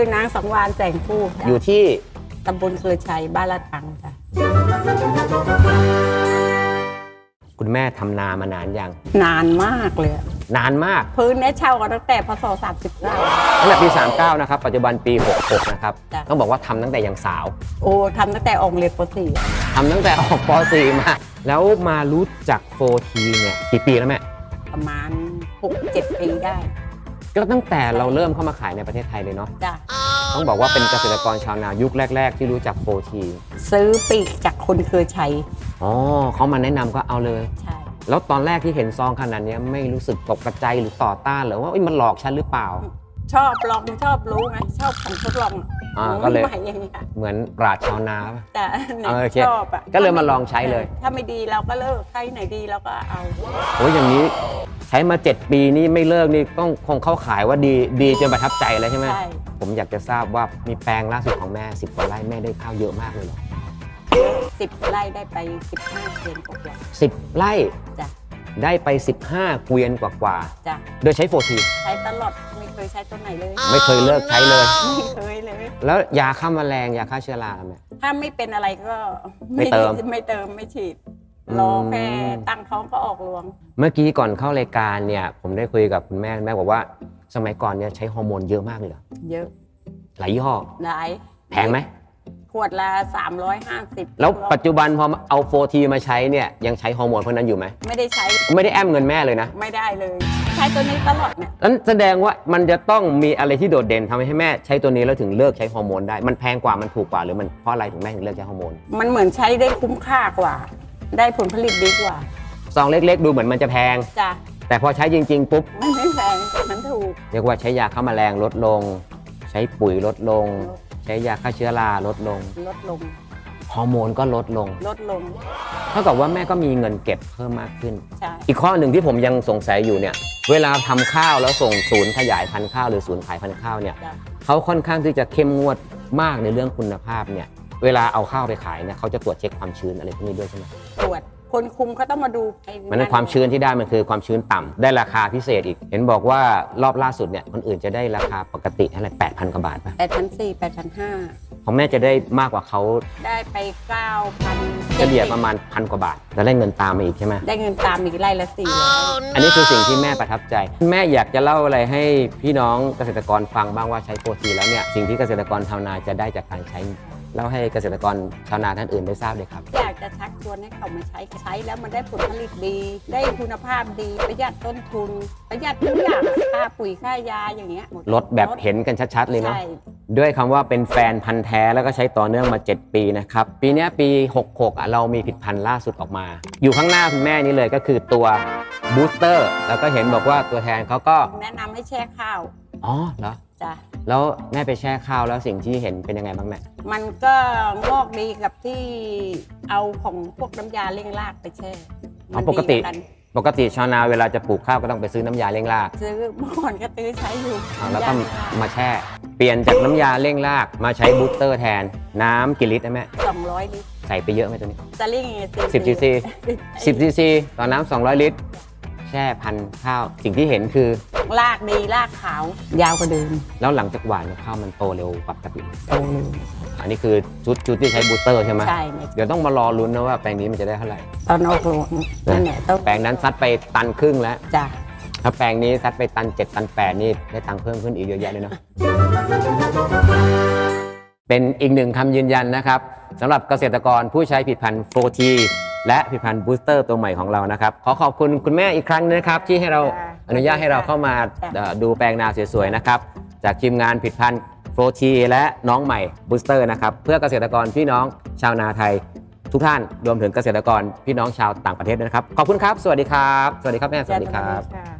คือนางสังวานแสงผู้จ้ะอยู่ที่ตำบลเครือชัยบ้านละตังจ้ะคุณแม่ทำนามานานยังนานมากเลยอะนานมากพื้นเนี้เช่ากันตั้งแต่พศ30ได้ตั้งแต่ปี 39 นะครับ ปัจจุบันปี 66 นะครับ จ้ะ ต้องบอกว่าทำตั้งแต่ยังสาวโอ้ทำตั้งแต่ออกเรียนป .4 ทำตั้งแต่ออกป .4 มา แล้วมารู้จักโฟทีเนี่ยกี่ปีแล้วแม่ประมาณ 6-7 ปีได้ ก็ตั้งแต่เราเริ่มเข้ามาขายในประเทศไทยเลยเนาะจ้ะต้องบอกว่าเป็นเกษตรกรชาวนายุคแรก ๆ ที่รู้จักโฟทีซื้อปีกจากคนเครือชัยอ๋อเขามาแนะนำก็เอาเลย ใช่แล้วตอนแรกที่เห็นซองขนาดเนี้ยไม่รู้สึกตกกระใจหรือต่อต้านหรือว่าเอ้ยมันหลอกฉันหรือเปล่า ชอบลองชอบรู้ไงชอบของทดลองอะอ่าก็เลย ใหม่อย่างเงี้ยเหมือนปราชญ์ชาวนาปะ แต่เออโอเคชอบอะก็เลยมาลองใช้เลย ถ้าไม่ดีเราก็เลิกถ้าที่ไหนดีเราก็เอา โอ้ยอย่างนี้ ใช้มา 7 ปีนี่ไม่เลิกนี่ต้องคงเข้าขายว่าดีดีจนประทับใจเลยใช่ไหมใช่ผมอยากจะทราบว่ามีแปลงล่าสุดของแม่ 10กว่าไร่แม่ได้ข้าวเยอะมากเลยเหรอสิบไร่ได้ไปสิบห้าเซนกว่าสิบไร่ๆจ้ะได้ไป 15เกวียนกว่าจ้ะๆโดยใช้โฟทีใช้ตลอดไม่เคยใช้ตัวไหนเลยไม่เคยเลิกใช้เลย ไม่เคยเลย แล้วยาฆ่าแมลงยาฆ่าเชื้อราล่ะแม่ ถ้าไม่เป็นอะไรก็ไม่เติม ไม่เติมไม่ฉีดอืม รอแค่ตั้งท้องก็ออกรวง เมื่อกี้ก่อนเข้ารายการเนี่ย ผมได้คุยกับคุณแม่แม่บอกว่า สมัยก่อนเนี่ยใช้ฮอร์โมนเยอะมากเลยเหรอเยอะหลายยี่ห้อหลายแพงไหมขวดละ 350 แล้วปัจจุบันพอเอาโฟทีมาใช้เนี่ยยังใช้ฮอร์โมนพวกนั้นอยู่ไหมไม่ได้ใช้ไม่ได้แอมเงินแม่เลยนะ ไม่ได้เลย ใช้ตัวนี้ตลอดเนี่ยนั้นแสดงว่ามันจะต้องมีอะไรที่โดดเด่นทำให้แม่ใช้ตัวนี้แล้วถึงเลิกใช้ฮอร์โมนได้มันแพงกว่ามันถูกกว่าหรือมันเพราะอะไรถึงแม่ถึงเลิกใช้ฮอร์โมนมันเหมือนใช้ได้คุ้มค่ากว่า ได้ผลผลิตดีกว่าซองเล็กๆ ดูเหมือนมันจะแพง จ้ะแต่พอใช้จริง ๆ ปุ๊บ มันไม่แพงมันถูก เรียกว่าใช้ยาฆ่าแมลงลดลง ใช้ปุ๋ยลดลงใช้ยาฆ่าเชื้อราลดลง ลดลงฮอร์โมนก็ลดลง ลดลงเท่ากับว่าแม่ก็มีเงินเก็บเพิ่มมากขึ้น ใช่อีกข้อหนึ่งที่ผมยังสงสัยอยู่เนี่ย เวลาทำข้าวแล้วส่งศูนย์ขยายพันธุ์ข้าวหรือศูนย์ขายพันธุ์ข้าวเนี่ย จ้ะเขาค่อนข้างที่จะเข้มงวดมากในเรื่องคุณภาพเนี่ย เวลาเอาข้าวไปขายเนี่ยเขาจะตรวจเช็คความชื้นอะไรพวกนี้ด้วยใช่ไหมตรวจคนคุมเขาต้องมาดูไอ้มันนั้นความชื้นที่ได้มันคือความชื้นต่ำได้ราคาพิเศษอีก เห็นบอกว่ารอบล่าสุดเนี่ยคนอื่นจะได้ราคาปกติเท่าไหร่แปดพันกว่าบาทป่ะแปดพันสี่แปดพันห้าของแม่จะได้มากกว่าเขาได้ไปเก้าพันเฉลี่ยประมาณพันกว่าบาท แล้วได้เงินตามมาอีกใช่ไหม ได้เงินตามอีกไร่ละสี่ร้อยอันนี้คือสิ่งที่แม่ประทับใจ แม่อยากจะเล่าอะไรให้พี่น้องเกษตรกรฟังบ้างว่าใช้โปรตีแล้วเนี่ยสิ่งที่เกษตรกรชาวนาจะได้จากการใช้ เล่าให้เกษตรกรชาวนาท่านอื่นได้ทราบเลยครับ อยากจะชักชวนให้เขามาใช้ใช้แล้วมันได้ผลผลิตดี ได้คุณภาพดีประหยัดต้นทุน ประหยัดทุกอย่างอะค่าปุ๋ยค่ายาอย่างเงี้ยหมดลดแบบเห็นกันชัดๆเลยเนาะใช่ด้วยคำว่าเป็นแฟนพันธ์แท้แล้วก็ใช้ต่อเนื่องมา 7 ปีนะครับ ปีเนี้ยปี 66อะเรามีผลิดพันธ์ล่าสุดออกมา อยู่ข้างหน้าคุณแม่นี่เลยก็คือตัวบูสเตอร์แล้วก็เห็นบอกว่าตัวแทนเขาก็แนะนำให้แช่ข้าว อ๋อเหรอ จ้ะแล้วแม่ไปแช่ข้าวแล้วสิ่งที่เห็นเป็นยังไงบ้างแม่มันก็งอกดีกับที่เอาของพวกน้ำยาเร่งรากไปแช่อ๋อมันปกติ ดีว่ากันปกติชาวนาเวลาจะปลูกข้าวก็ต้องไปซื้อน้ำยาเร่งรากซื้อเมื่อก่อนก็ตื้อใช้อยู่อ่าแล้วก็น้ำยามาแช่ เปลี่ยนจากน้ำยาเร่งรากมาใช้บูสเตอร์แทน น้ำกี่ลิตรนะแม่สองร้อยลิตรใส่ไปเยอะไหมตัวนี้จะลิ่ง10 cc 10 cc ต่อน้ำ200 ลิตร แช่พันธุ์ข้าว สิ่งที่เห็นคือลากดีลากขาวยาวกว่าเดิมแล้วหลังจากหวานเนี่ยข้าวมันโตเร็วกว่าปกติโตเลยอันนี้คือชุดชุดที่ใช้บูสเตอร์ใช่ไหมใช่เนี่ยเดี๋ยวต้องมารอลุ้นนะว่าแปลงนี้มันจะได้เท่าไหร่ตอนออกรวงนั่นแหละต้องแปลงนั้นซัดไปตันครึ่งแล้ว จ้ะถ้าแปลงนี้ซัดไปตัน 7 ตัน 8 นี่ได้ตังค์เพิ่มขึ้นอีกเยอะแยะเลยเนาะ เป็นอีกหนึ่งคำยืนยันนะครับสำหรับเกษตรกรผู้ใช้ผลิดพันธ์โฟที และผลิดพันธ์บูสเตอร์ตัวใหม่ของเรานะครับ ขอขอบคุณคุณแม่อีกครั้งนะครับ ที่ให้เราอนุญาตให้เราเข้ามาเอ่อดูแปลงนาสวยๆนะครับ จากทีมงานผลิดพันธ์โฟทีและน้องใหม่บูสเตอร์นะครับ เพื่อเกษตรกรพี่น้องชาวนาไทยทุกท่านรวมถึงเกษตรกรพี่น้องชาวต่างประเทศด้วยนะครับ ขอบคุณครับ สวัสดีครับ สวัสดีครับแม่ สวัสดีครับค่ะ